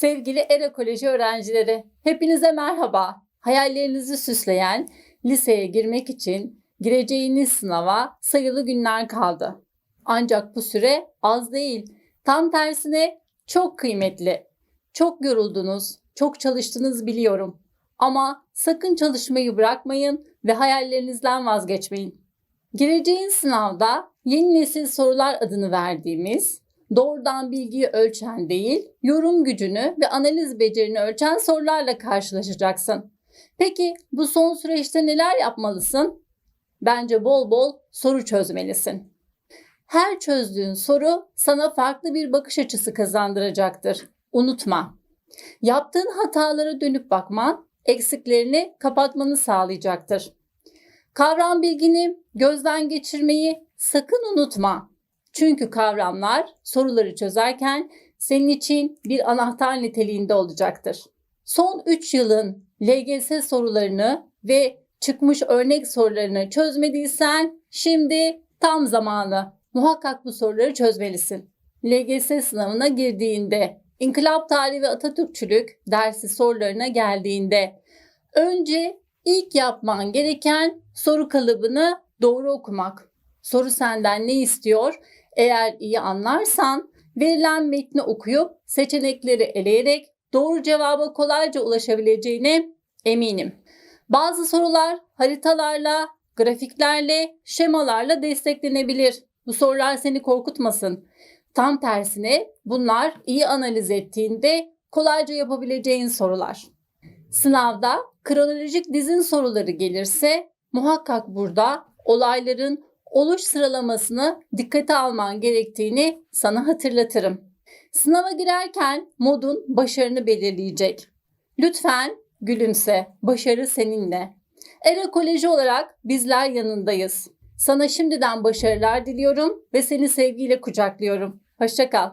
Sevgili Era Koleji öğrencileri, hepinize merhaba. Hayallerinizi süsleyen liseye girmek için gireceğiniz sınava sayılı günler kaldı. Ancak bu süre az değil. Tam tersine çok kıymetli. Çok yoruldunuz, çok çalıştınız biliyorum. Ama sakın çalışmayı bırakmayın ve hayallerinizden vazgeçmeyin. Gireceğin sınavda yeni nesil sorular adını verdiğimiz doğrudan bilgiyi ölçen değil, yorum gücünü ve analiz becerini ölçen sorularla karşılaşacaksın. Peki bu son süreçte neler yapmalısın? Bence bol bol soru çözmelisin. Her çözdüğün soru sana farklı bir bakış açısı kazandıracaktır. Unutma. Yaptığın hatalara dönüp bakman eksiklerini kapatmanı sağlayacaktır. Kavram bilgini gözden geçirmeyi sakın unutma. Çünkü kavramlar soruları çözerken senin için bir anahtar niteliğinde olacaktır. Son 3 yılın LGS sorularını ve çıkmış örnek sorularını çözmediysen şimdi tam zamanı. Muhakkak bu soruları çözmelisin. LGS sınavına girdiğinde, İnkılap Tarihi ve Atatürkçülük dersi sorularına geldiğinde önce ilk yapman gereken soru kalıbını doğru okumak. Soru senden ne istiyor? Eğer iyi anlarsan verilen metni okuyup seçenekleri eleyerek doğru cevaba kolayca ulaşabileceğine eminim. Bazı sorular haritalarla, grafiklerle, şemalarla desteklenebilir. Bu sorular seni korkutmasın. Tam tersine bunlar iyi analiz ettiğinde kolayca yapabileceğin sorular. Sınavda kronolojik dizin soruları gelirse muhakkak burada olayların oluş sıralamasını dikkate alman gerektiğini sana hatırlatırım. Sınava girerken modun başarını belirleyecek. Lütfen gülümse. Başarı seninle. Era Koleji olarak bizler yanındayız. Sana şimdiden başarılar diliyorum ve seni sevgiyle kucaklıyorum. Hoşça kal.